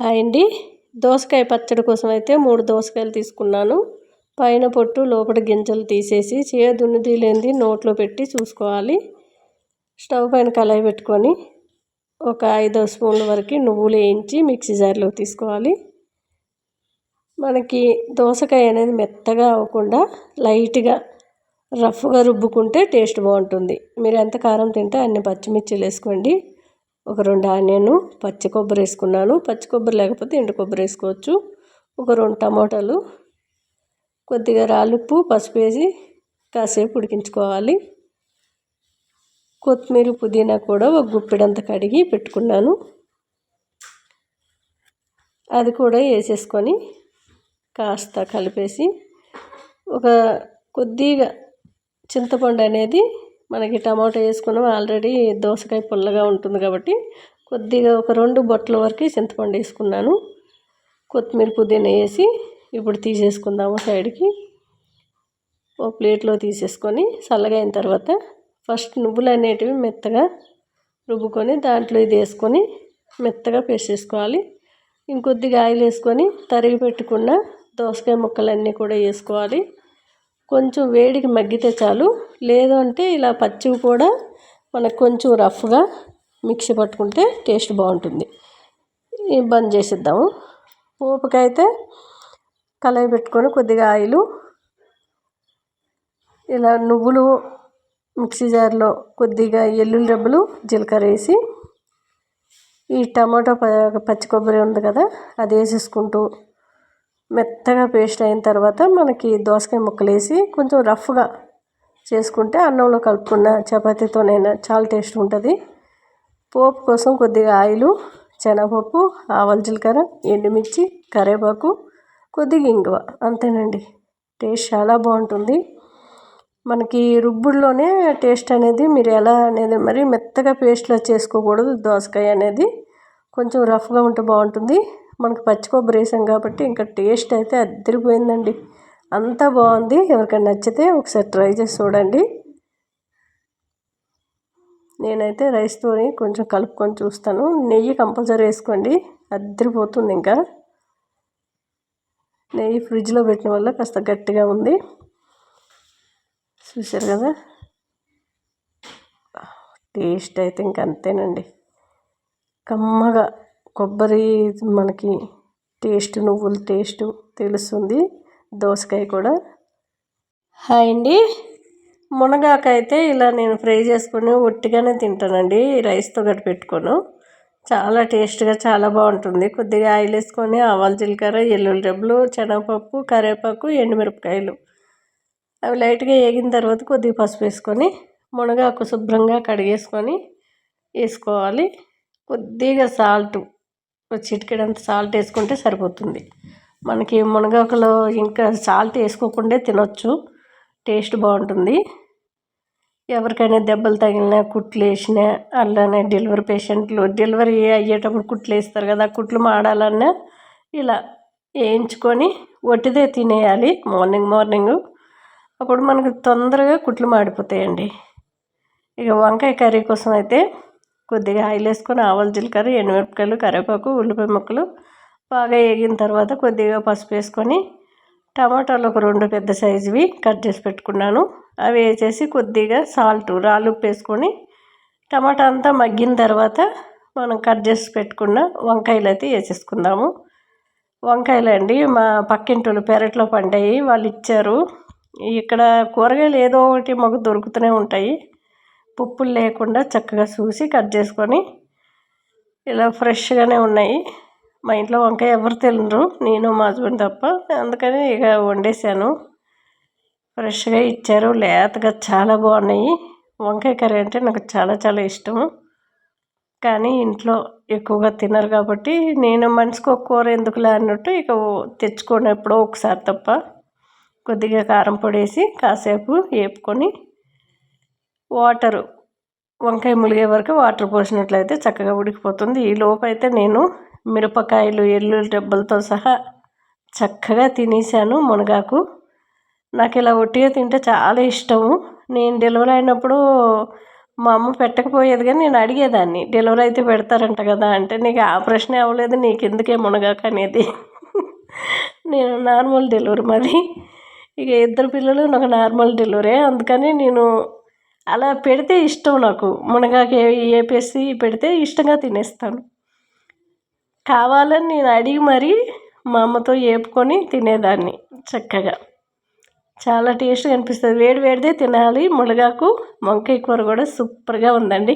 Hi అండి. దోసకాయ పచ్చడి కోసం అయితే మూడు దోసకాయలు తీసుకున్నాను. పైన పొట్టు లోపల గింజలు తీసేసి చేదున్నది లేనిది నోట్లో పెట్టి చూసుకోవాలి. స్టవ్ పైన కళాయి పెట్టుకొని ఒక ఐదు స్పూన్ల వరకు నువ్వులు వేయించి మిక్సీ జార్లో తీసుకోవాలి. మనకి దోసకాయ అనేది మెత్తగా అవ్వకుండా లైట్గా రఫ్గా రుబ్బుకుంటే టేస్ట్ బాగుంటుంది. మీరు ఎంత కారం తింటే అన్ని పచ్చిమిర్చిలు వేసుకోండి. ఒక రెండు ఆనియన్ పచ్చి కొబ్బరి వేసుకున్నాను. పచ్చి కొబ్బరి లేకపోతే ఎండు కొబ్బరి వేసుకోవచ్చు. ఒక రెండు టమాటాలు కొద్దిగా రాలుప్పు పసుపు వేసి కాసేపు ఉడికించుకోవాలి. కొత్తిమీర పుదీనా కూడా ఒక గుప్పిడంత కడిగి పెట్టుకున్నాను. అది కూడా వేసేసుకొని కాస్త కలిపేసి ఒక కొద్దిగా చింతపండు అనేది మనకి టమాటో వేసుకున్నాం. ఆల్రెడీ దోసకాయ పుల్లగా ఉంటుంది కాబట్టి కొద్దిగా ఒక రెండు బొట్టల వరకు చింతపండు వేసుకున్నాను. కొత్తిమీర పుదీనా వేసి ఇప్పుడు తీసేసుకుందాము సైడ్కి. ఒక ప్లేట్లో తీసేసుకొని చల్లగా అయిన తర్వాత ఫస్ట్ నువ్వులు అనేటివి మెత్తగా రుబ్బుకొని దాంట్లో ఇది వేసుకొని మెత్తగా పేస్ట్ చేసుకోవాలి ఇంకొద్దిగా ఆయిల్ వేసుకొని తరిగి పెట్టుకున్న దోసకాయ ముక్కలన్నీ కూడా వేసుకోవాలి. కొంచెం వేడికి మగ్గితే చాలు. లేదు అంటే ఇలా పచ్చివి కూడా మనకు కొంచెం రఫ్గా మిక్సీ పట్టుకుంటే టేస్ట్ బాగుంటుంది. బంద్ చేసిద్దాము. పోపుకైతే కలయి పెట్టుకొని కొద్దిగా ఆయిలు ఇలా నువ్వులు మిక్సీ జార్లో కొద్దిగా ఎల్లుల్లి రెబ్బలు జీలకర్ర వేసి ఈ టమాటో పచ్చి కొబ్బరి ఉంది కదా అది వేసేసుకుంటూ మెత్తగా పేస్ట్ అయిన తర్వాత మనకి దోసకాయ ముక్కలు వేసి కొంచెం రఫ్గా చేసుకుంటే అన్నంలో కలుపుకున్న చపాతీతోనైనా చాలా టేస్ట్ ఉంటుంది. పోపు కోసం కొద్దిగా ఆయిలు శనగపప్పు ఆవాల జీలకర్ర ఎండుమిర్చి కరివేపాకు కొద్దిగా ఇంగువ. అంతేనండి. టేస్ట్ చాలా బాగుంటుంది. మనకి రుబ్బుడులోనే టేస్ట్ అనేది మీరు ఎలా అనేది మరి మెత్తగా పేస్ట్లో చేసుకోకూడదు. దోసకాయ అనేది కొంచెం రఫ్గా ఉంటే బాగుంటుంది. మనకు పచ్చి కొబ్బరి వేసాం కాబట్టి ఇంకా టేస్ట్ అయితే అద్దరిపోయిందండి. అంతా బాగుంది. ఎవరికైనా నచ్చితే ఒకసారి ట్రై చేసి చూడండి. నేనైతే రైస్తో కొంచెం కలుపుకొని చూస్తాను. నెయ్యి కంపల్సరీ వేసుకోండి. అద్దరిపోతుంది ఇంకా. నెయ్యి ఫ్రిడ్జ్లో పెట్టిన వల్ల కాస్త గట్టిగా ఉంది. చూశారు కదా? టేస్ట్ అయితే ఇంక అంతేనండి. కమ్మగా కొబ్బరి మనకి టేస్ట్ నువ్వుల టేస్ట్ తెలుస్తుంది. దోసకాయ కూడా. హాయ్ అండి. మునగాక అయితే ఇలా నేను ఫ్రై చేసుకుని ఒట్టిగానే తింటానండి. రైస్తో గట్టి పెట్టుకోను. చాలా టేస్ట్గా చాలా బాగుంటుంది. కొద్దిగా ఆయిల్ వేసుకొని ఆవాల జీలకర్ర ఎల్లుల్లి రెబ్బలు శనగపప్పు కరివేపాకు ఎండుమిరపకాయలు. అవి లైట్గా వేగిన తర్వాత కొద్దిగా పసుపు వేసుకొని మునగాకు శుభ్రంగా కడిగేసుకొని వేసుకోవాలి. కొద్దిగా సాల్ట్ చిటికెడంత సాల్ట్ వేసుకుంటే సరిపోతుంది. మనకి మునగాకులో ఇంకా సాల్ట్ వేసుకోకుండా తినొచ్చు. టేస్ట్ బాగుంటుంది. ఎవరికైనా దెబ్బలు తగిలినా కుట్లు వేసినా అలానే డెలివరీ పేషెంట్లు డెలివరీ అయ్యేటప్పుడు కుట్లు వేస్తారు కదా కుట్లు మాడాలన్నా ఇలా వేయించుకొని వట్టిదే తినేయాలి మార్నింగ్ మార్నింగ్ అప్పుడు మనకు తొందరగా కుట్లు మాడిపోతాయండి. ఇక వంకాయ కర్రీ కోసం అయితే కొద్దిగా ఆయిల్ వేసుకొని ఆవాలు జీలకర్ర ఎండుమిరపకాయలు కరివేపాకు ఉల్లిపాయ ముక్కలు బాగా వేగిన తర్వాత కొద్దిగా పసుపు వేసుకొని టమాటాలు ఒక రెండు పెద్ద సైజువి కట్ చేసి పెట్టుకున్నాను. అవి వేసేసి కొద్దిగా సాల్ట్ రాళ్ళు ఉప్పు వేసుకొని టమాటా అంతా మగ్గిన తర్వాత మనం కట్ చేసి పెట్టుకున్న వంకాయలు అయితే వేసేసుకుందాము. వంకాయలు అండి మా పక్కింటి పెరట్లో పండాయి వాళ్ళు ఇచ్చారు. ఇక్కడ కూరగాయలు ఏదో ఒకటి మాకు దొరుకుతూనే ఉంటాయి. పుప్పులు లేకుండా చక్కగా చూసి కట్ చేసుకొని ఇలా ఫ్రెష్గానే ఉన్నాయి. మా ఇంట్లో వంకాయ ఎవరు తినరు నేను మా హస్బెండ్ తప్ప. అందుకని ఇక వండేసాను ఫ్రెష్గా ఇచ్చారు లేతగా చాలా బాగున్నాయి. వంకాయ కర్రీ అంటే నాకు చాలా చాలా ఇష్టము కానీ ఇంట్లో ఎక్కువగా తినరు కాబట్టి నేను మనిషికి ఒక కూర ఎందుకులే అన్నట్టు ఇక తెచ్చుకొని ఎప్పుడో ఒకసారి తప్ప. కొద్దిగా కారం పొడి వేసి కాసేపు వేపుకొని వాటరు. వంకాయ ములిగే వరకు వాటర్ పోసినట్లయితే చక్కగా ఉడికిపోతుంది. ఈ లోపైతే నేను మిరపకాయలు ఎల్లుల్లి డబ్బలతో సహా చక్కగా తినేసాను మునగాకు. నాకు ఇలా ఒట్టిగా తింటే చాలా ఇష్టము. నేను డెలివరీ అయినప్పుడు మా అమ్మ పెట్టకపోయేది కానీ నేను అడిగేదాన్ని. డెలివరీ అయితే పెడతారంట కదా అంటే నీకు ఆ ప్రశ్నే అవ్వలేదు నీకు ఎందుకే మునగాక అనేది? నేను నార్మల్ డెలివరీ మాది. ఇక ఇద్దరు పిల్లలు నాకు నార్మల్ డెలివరీ. అందుకని నేను అలా పెడితే ఇష్టం నాకు. మునగాకు వేపేసి పెడితే ఇష్టంగా తినేస్తాను. కావాలని నేను అడిగి మరీ మా అమ్మతో వేపుకొని తినేదాన్ని చక్కగా. చాలా టేస్ట్గా అనిపిస్తుంది. వేడి వేడిదే తినాలి. మునగాకు వంకాయ కూర కూడా సూపర్గా ఉందండి.